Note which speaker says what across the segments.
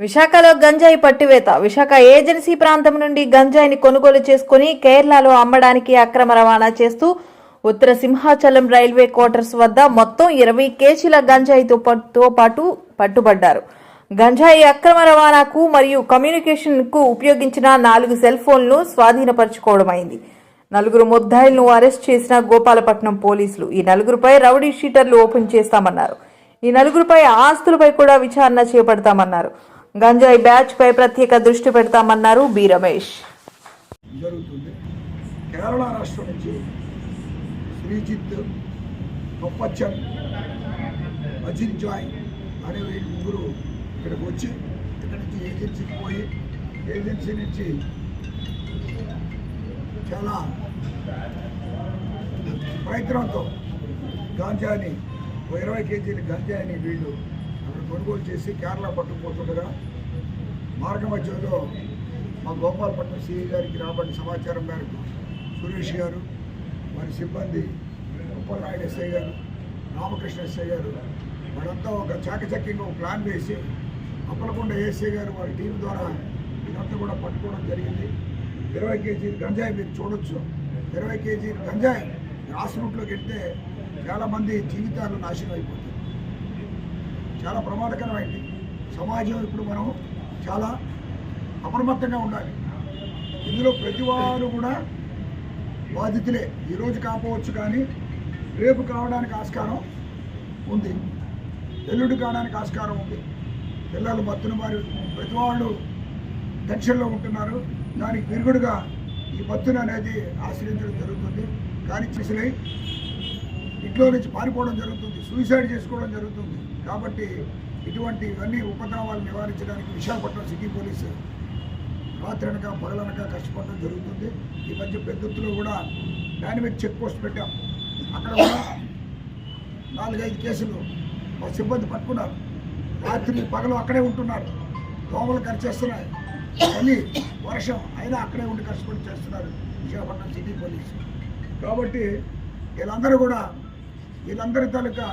Speaker 1: విశాఖలో గంజాయి పట్టివేత. విశాఖ ఏజెన్సీ ప్రాంతం నుండి గంజాయిని కొనుగోలు చేసుకుని కేరళలో అమ్మడానికి అక్రమ రవాణా చేస్తూ ఉత్తర సింహాచలం రైల్వే క్వార్టర్స్ వద్ద మొత్తం ఇరవై కేజీల గంజాయితో పాటు పట్టుబడ్డారు. గంజాయి అక్రమ రవాణాకు మరియు కమ్యూనికేషన్కు ఉపయోగించిన నాలుగు సెల్ ఫోన్లు స్వాధీనపరచుకోవడమైంది నలుగురు ముద్దాయిలను అరెస్ట్ చేసిన గోపాలపట్నం పోలీసులు. ఈ నలుగురుపై రౌడీ షీటర్లు ఓపెన్ చేస్తామన్నారు. ఈ నలుగురుపై ఆస్తులపై కూడా విచారణ చేపడతామన్నారు. గంజాయి బ్యాచ్ పై ప్రత్యేక దృష్టి పెడతామన్నారు బి రమేష్.
Speaker 2: జరుగుతుంది. కేరళ రాష్ట్రం నుంచి శ్రీజిత్ పప్పచ్చన్ అజిత్ జాయ్ అనే వీళ్ళు ముగ్గురు ఇక్కడికి వచ్చి ఇక్కడ నుంచి ఏజెన్సీకి పోయి ఏజెన్సీ నుంచి చాలా ప్రయత్నంతో గాంజాని ఇరవై కేజీల గాంజాని వీళ్ళు అక్కడ కొనుగోలు చేసి కేరళ పట్టుకుపోతుండగా మార్గ మధ్యలో మా గోపాలపట్నం సిఐ గారికి రాబడిన సమాచారం మేరకు సురేష్ గారు వారి సిబ్బంది ఉప్పలనాయుడు ఎస్ఐ గారు రామకృష్ణ ఎస్ఐ గారు వాళ్ళంతా ఒక చాకచక్యంగా ఒక ప్లాన్ వేసి అప్పలకొండ ఏఎస్ఐ గారు వారి టీం ద్వారా ఇదంతా కూడా పట్టుకోవడం జరిగింది. ఇరవై కేజీలు గంజాయి మీరు చూడొచ్చు. ఇరవై కేజీలు గంజాయి గ్రాస్ రూట్లోకి వెళ్తే చాలామంది జీవితాలు నాశనం అయిపోతాయి. చాలా ప్రమాదకరమైంది. సమాజం ఇప్పుడు మనం చాలా అప్రమత్తంగా ఉండాలి. ఇందులో ప్రతి వారు కూడా బాధితులే. ఈరోజు కాపవచ్చు కానీ రేపు కావడానికి ఆస్కారం ఉంది. ఎల్లుడు కావడానికి ఆస్కారం ఉంది. పిల్లలు భక్తులు మరియు ప్రతి వాళ్ళు టెన్షన్లో ఉంటున్నారు. దానికి విరుగుడుగా ఈ మత్తును అనేది ఆశ్రయించడం జరుగుతుంది. కానీ చిసిలై ఇంట్లో నుంచి పారిపోవడం జరుగుతుంది. సూసైడ్ చేసుకోవడం జరుగుతుంది. కాబట్టి ఇటువంటి ఇవన్నీ ఉపద్రవాలు నివారించడానికి విశాఖపట్నం సిటీ పోలీసు రాత్రనక పగలనక కష్టపడడం జరుగుతుంది. ఈ మధ్య పెద్దొత్తులో కూడా డైనమిక్ చెక్ పోస్ట్ పెట్టాం. అక్కడ కూడా నాలుగైదు కేసులు మా సిబ్బంది పట్టుకున్నారు. రాత్రి పగలు అక్కడే ఉంటున్నారు. దోమలు కరిచేస్తున్నాయి. చలి వర్షం అయినా అక్కడే ఉండి కష్టపడి చేస్తున్నారు విశాఖపట్నం సిటీ పోలీసు. కాబట్టి వీళ్ళందరూ కూడా వీళ్ళందరి తాలూకా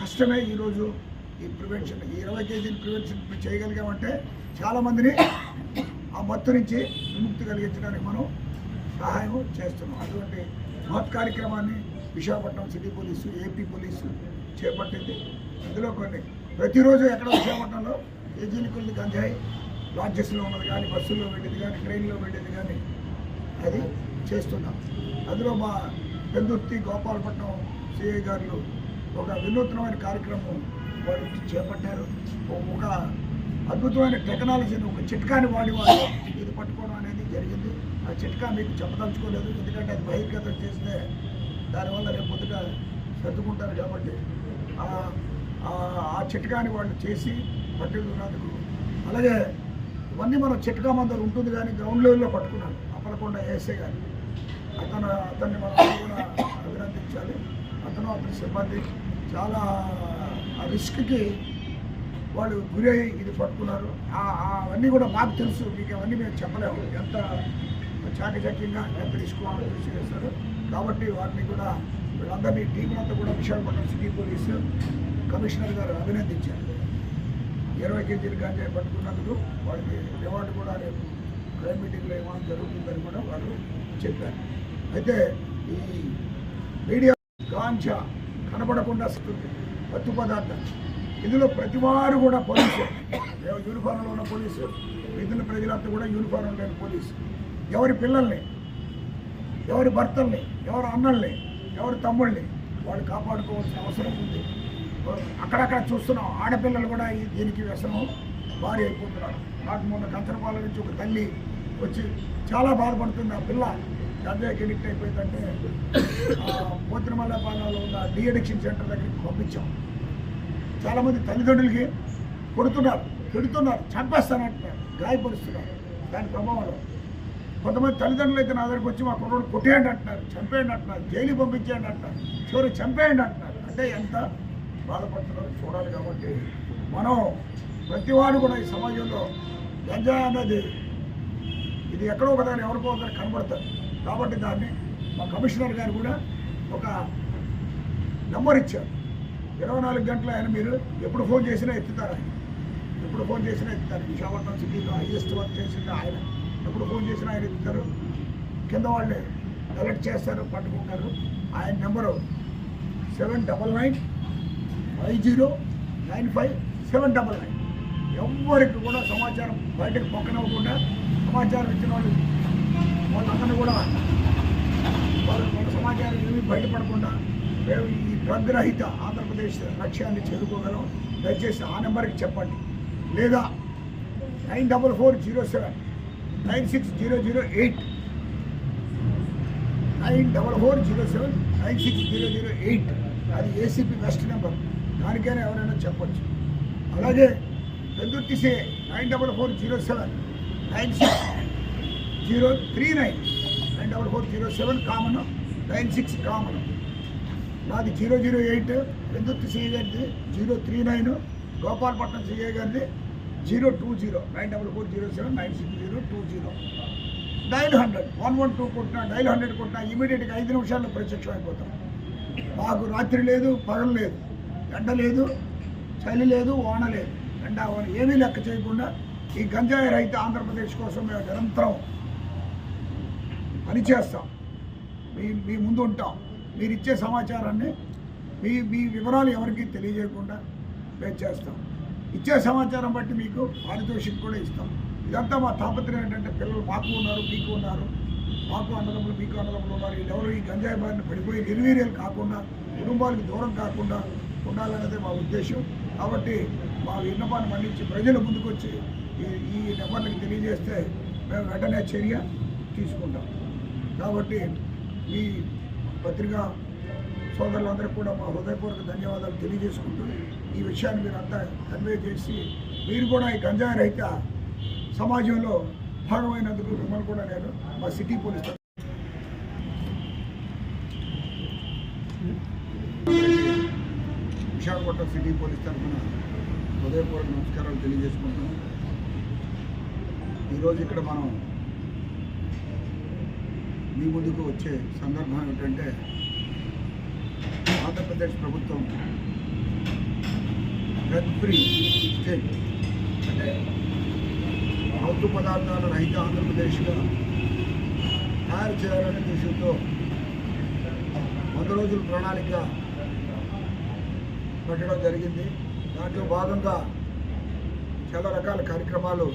Speaker 2: కష్టమే ఈరోజు. ఈ ప్రివెన్షన్ ఈ ఇరవై కేజీలు ప్రివెన్షన్ చేయగలిగామంటే చాలామందిని ఆ మత్తు నుంచి విముక్తి కలిగించడానికి మనం సహాయం చేస్తున్నాం. అటువంటి మహత్ కార్యక్రమాన్ని Visakhapatnam city police AP police చేపట్టింది. అందులో కొన్ని ప్రతిరోజు ఎక్కడ విశాఖపట్నంలో కేజీలు కొన్ని గంజాయి లాడ్జెస్లో ఉన్నది కానీ బస్సుల్లో వెళ్ళేది కానీ ట్రైన్లో వెళ్ళేది కానీ అది చేస్తున్నాం. అందులో మా పెందుర్తి గోపాలపట్నం సిఐ గారు ఒక వినూత్నమైన కార్యక్రమం వారు చేపట్టారు. ఒక అద్భుతమైన టెక్నాలజీని ఒక చిట్కాని వాడి వాళ్ళు ఇది పట్టుకోవడం అనేది జరిగింది. ఆ చిట్కా మీకు చెప్పదలుచుకోలేదు. ఎందుకంటే అది బహిర్గతం చేస్తే దానివల్ల రేపు పొద్దుగా సర్దుకుంటారు కాబట్టి ఆ- చిట్కాని వాళ్ళు చేసి పట్టుకున్నందుకు అలాగే ఇవన్నీ మనం చిట్కా మందరు ఉంటుంది కానీ గ్రౌండ్ లెవెల్లో పట్టుకున్నాం అప్పలకొండ ఏసే గారు. అతను అతన్ని మనం కూడా అభినందించాలి. అతను అతని సిబ్బంది చాలా ఆ రిస్క్కి వాళ్ళు గురై ఇది పట్టుకున్నారు. అవన్నీ కూడా మాకు తెలుసు. మీకు అవన్నీ మేము చెప్పలేము. ఎంత చాకచక్యంగా ఎంత రిస్క్ వాళ్ళు కృషి చేస్తారు కాబట్టి వారిని కూడా వీళ్ళందరినీ టీం అంతా కూడా విశాఖపట్నం సిటీ పోలీసు కమిషనర్ గారు అభినందించారు. ఇరవై కేజీలు గంజాయి పట్టుకున్నందుకు వాళ్ళకి రివార్డు కూడా రేపు క్రైమ్ మీటింగ్లో ఇవ్వడం జరుగుతుందని కూడా వాళ్ళు చెప్పారు. అయితే ఈ మీడియా గాంజా కనబడకుండా వస్తుంది పట్టు పదార్థం. ఇందులో ప్రతి వారు కూడా పోలీసు. ఏ- ఉన్న పోలీసు. మిగిలిన ప్రజలంతా కూడా యూనిఫారం లేని పోలీసు. ఎవరి పిల్లల్ని ఎవరి భర్తల్ని ఎవరి అన్నల్ని ఎవరి తమ్ముళ్ళని వాళ్ళు కాపాడుకోవాల్సిన అవసరం ఉంది. అక్కడక్కడ చూస్తున్నాం. ఆడపిల్లలు కూడా దీనికి వ్యసనం భారీ అయిపోతున్నారు. నాకు మొన్న కంచరపాల నుంచి ఒక తల్లి వచ్చి చాలా బాధపడుతుంది. ఆ పిల్ల గంజాయికి ఎడిక్ట్ అయిపోయిందంటే పోతినమల్లపాలెంలో ఉన్న డి అడిక్షన్ సెంటర్ దగ్గరికి పంపించాం. చాలామంది తల్లిదండ్రులకి కొడుతున్నారు పెడుతున్నారు చంపేస్తానంటున్నారు గాయపరుస్తున్నారు దాని ప్రభావంలో. కొంతమంది తల్లిదండ్రులు అయితే నా దగ్గరికి వచ్చి మా కుర్రోడు కొట్టేయండి అంటున్నారు చంపేయండి అంటున్నారు జైలు పంపించేయండి అంటున్నారు చివరి చంపేయండి అంటున్నారు. అంటే ఎంత బాధపడుతున్నారో చూడాలి కాబట్టి మనం ప్రతివాడు కూడా ఈ సమాజంలో గంజా అనేది ఇది ఎక్కడో ఒకదాని ఎవరికో ఒకదాన్ని కనబడతారు. కాబట్టి దాన్ని మా కమిషనర్ గారు కూడా ఒక నెంబర్ ఇచ్చారు. ఇరవై నాలుగు గంటలు ఆయన మీరు ఎప్పుడు ఫోన్ చేసినా ఎత్తుతారు ఆయన. ఎప్పుడు ఫోన్ చేసినా ఎత్తుతారు. విశాఖపట్నం సిటీలో హైయెస్ట్ వర్క్ చేసింది ఆయన. ఎప్పుడు ఫోన్ చేసినా ఆయన ఎత్తుతారు. కింద వాళ్ళే అలర్ట్ చేస్తారు పట్టుకుంటారు. ఆయన number seven double nine five zero nine five seven double nine. ఎవరికి కూడా సమాచారం బయటకు పక్కనవ్వకుండా సమాచారం ఇచ్చిన వాళ్ళు వాళ్ళందరినీ కూడా వారు వాళ్ళ సమాచారం ఏమీ బయటపడకుండా మేము ఈ డ్రగ్ రహిత ఆంధ్రప్రదేశ్ లక్ష్యాన్ని చేరుకోగలం దయచేసి ఆ నెంబర్కి చెప్పండి. లేదా nine double four zero seven nine six zero zero eight nine double four zero seven nine six zero zero eight. అది ఏసీపీ వెస్ట్ నెంబర్. దానికైనా ఎవరైనా చెప్పచ్చు. అలాగే పెందుర్తిసే nine double four zero seven nine six zero three nine. Nine double four zero seven common nine six common. నాది zero zero eight Pendurthi CI గారిది zero three nine Gopalapatnam CI గారిది zero two zero. Nine double four zero seven nine six zero two zero. Nine hundred one one two కొట్టినా nine hundred కొట్టినా ఇమీడియట్గా ఐదు నిమిషాల్లో ప్రత్యక్షం అయిపోతాం. మాకు రాత్రి లేదు పగలు లేదు ఎండ లేదు చలి లేదు వాన లేదు. ఎండ వాన ఏమీ లెక్క చేయకుండా ఈ గంజాయి రైతు ఆంధ్రప్రదేశ్ కోసం మేము నిరంతరం పనిచేస్తాం. మీ మీ ముందు ఉంటాం మీరు ఇచ్చే సమాచారాన్ని మీ మీ వివరాలు ఎవరికి తెలియజేయకుండా మేము చేస్తాం. ఇచ్చే సమాచారం బట్టి మీకు పారితోషికం కూడా ఇస్తాం. ఇదంతా మా తాపత్రయం ఏంటంటే పిల్లలు మాకు ఉన్నారు మీకు ఉన్నారు. మాకు అన్నదమ్ములు మీకు అన్నదమ్ములు ఉన్నారు. ఎవరు ఈ గంజాయి బారిన పడిపోయి నిర్వీర్యాలు కాకుండా కుటుంబాలకు దూరం కాకుండా ఉండాలనేది మా ఉద్దేశం. కాబట్టి మా విన్నపాన్ని మన్నించి ప్రజలు ముందుకొచ్చి ఈ ఈ నెంబర్లకు తెలియజేస్తే మేము వెంటనే చర్య తీసుకుంటాం. కాబట్టి ఈ పత్రికా సోదరులందరికీ కూడా మా హృదయపూర్వక ధన్యవాదాలు తెలియజేసుకుంటూ ఈ విషయాన్ని మీరు అంతా కన్వే చేసి మీరు కూడా ఈ గంజాయి రహిత సమాజంలో భాగమైనందుకు మిమ్మల్ని కూడా నేను మా city police Visakhapatnam city police తరఫున హృదయపూర్వక నమస్కారాలు తెలియజేసుకుంటున్నాం. ఈరోజు ఇక్కడ మనం మీ ముందుకు వచ్చే సందర్భం ఏంటంటే ఆంధ్రప్రదేశ్ ప్రభుత్వం డ్రగ్ ఫ్రీ స్టేట్ అంటే మత్తు పదార్థాల రహిత ఆంధ్రప్రదేశ్గా తయారు చేయాలనే ఉద్దేశంతో వంద రోజుల ప్రణాళిక పెట్టడం జరిగింది. దాంట్లో భాగంగా చాలా రకాల కార్యక్రమాలు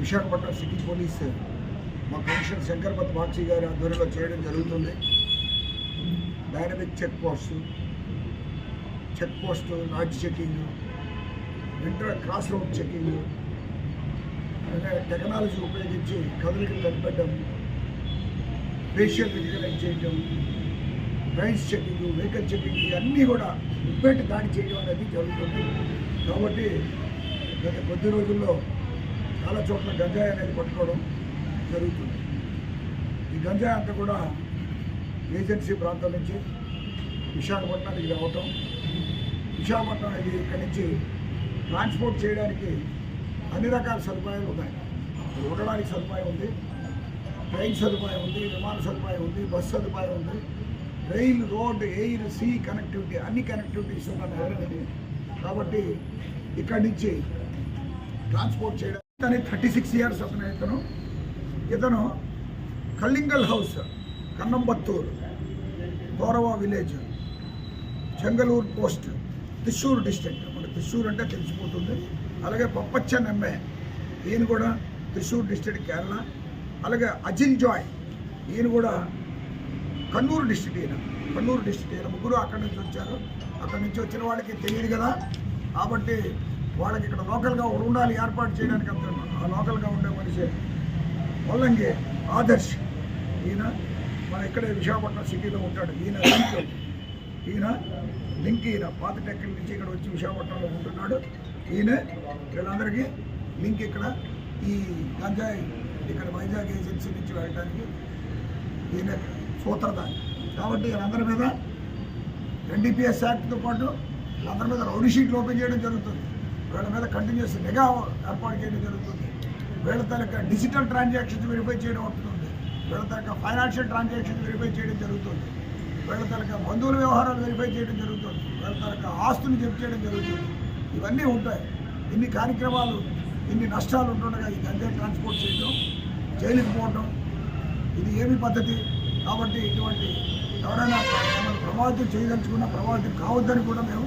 Speaker 2: విశాఖపట్నం సిటీ పోలీస్ మా కమిషన్ శంకర్పత్ బాక్షి గారి ఆధ్వర్యంలో చేయడం జరుగుతుంది. Dynamic check post check post not checking inter cross road checking అలాగే టెక్నాలజీ ఉపయోగించి కదలికలు కనిపెట్టడం ఫేషియల్ విజిలెన్స్ చేయడం రైన్స్ చెకింగ్ వెహికల్ చెకింగ్ ఇవన్నీ కూడా ఉప్పేట దాడి చేయడం అనేది జరుగుతుంది. కాబట్టి గత కొద్ది రోజుల్లో చాలా చోట్ల గంజాయి అనేది పట్టుకోవడం జరుగుతుంది. ఈ గంజాయి అంతా కూడా ఏజెన్సీ ప్రాంతం నుంచి విశాఖపట్నానికి రావటం విశాఖపట్నం ఇది ఇక్కడి నుంచి ట్రాన్స్పోర్ట్ చేయడానికి అన్ని రకాల సదుపాయాలు ఉన్నాయి. ఉండడానికి సదుపాయం ఉంది ట్రైన్ సదుపాయం ఉంది విమాన సదుపాయం ఉంది బస్ సదుపాయం ఉంది. Rail road air sea connectivity అన్ని కనెక్టివిటీస్ ఉన్న నగరం కాబట్టి ఇక్కడి నుంచి ట్రాన్స్పోర్ట్ చేయడానికి థర్టీ సిక్స్ ఇయర్స్ అతను. ఇతను ఇతను కల్లింగల్ హౌస్ కన్నంబత్తూరు గౌరవ village Chengaloor post Thrissur district. మన త్రిశూర్ అంటే తెలిసిపోతుంది. అలాగే పప్పచ్చన్ ఎంఏ ఈయన కూడా త్రిశూర్ డిస్ట్రిక్ట్ కేరళ. అలాగే అజిల్ జాయ్ ఈయన కూడా కన్నూరు డిస్ట్రిక్ట్ ఈయన. కన్నూరు డిస్ట్రిక్ట్ ఈయన. ముగ్గురు అక్కడి నుంచి వచ్చారు. అక్కడి నుంచి వచ్చిన వాళ్ళకి తెలియదు కదా. కాబట్టి వాళ్ళకి ఇక్కడ లోకల్గా ఉండాలి ఏర్పాటు చేయడానికి అంత ఆ లోకల్గా ఉండే మనిషి. వల్లంగి ఆదర్శ్. ఈయన మన ఇక్కడే విశాఖపట్నం సిటీలో ఉంటాడు. ఈయన లింక్. ఈయన లింక్ ఈయన. పాత టెక్కల నుంచి ఇక్కడ వచ్చి విశాఖపట్నంలో ఉంటున్నాడు. ఈయన వీళ్ళందరికీ లింక్ ఇక్కడ. ఈ గంజాయి ఇక్కడ వైజాగ్ ఏజెన్సీ నుంచి వెళ్ళడానికి ఈయన సూత్రధారి. కాబట్టి వీళ్ళందరి మీద ఎన్డీపీఎస్ యాక్ట్తో పాటు వీళ్ళందరి మీద రౌడీ షీట్లు ఓపెన్ చేయడం జరుగుతుంది. వీళ్ళ మీద కంటిన్యూస్ నిఘా ఏర్పాటు చేయడం జరుగుతుంది. వీళ్ళ తాలూకా డిజిటల్ ట్రాన్సాక్షన్స్ వెరిఫై చేయడం అవుతుంది. వీళ్ళ తాలూకా ఫైనాన్షియల్ ట్రాన్సాక్షన్స్ వెరిఫై చేయడం జరుగుతుంది. వీళ్ళ తాలూకా బంధువుల వ్యవహారాలు వెరిఫై చేయడం జరుగుతుంది. వీళ్ళ తాలూకా ఆస్తులు జప్తు చేయడం జరుగుతుంది. ఇవన్నీ ఉంటాయి. ఇన్ని కార్యక్రమాలు ఇన్ని నష్టాలు ఉంటుండగా ఈ గంజాయి ట్రాన్స్పోర్ట్ చేయడం జైలుకి పోవడం ఇది ఏమి పద్ధతి? కాబట్టి ఇటువంటి ఎవరైనా మనల్ని ప్రభావితం చేయదలుచుకున్న ప్రభావితం కావద్దని కూడా మేము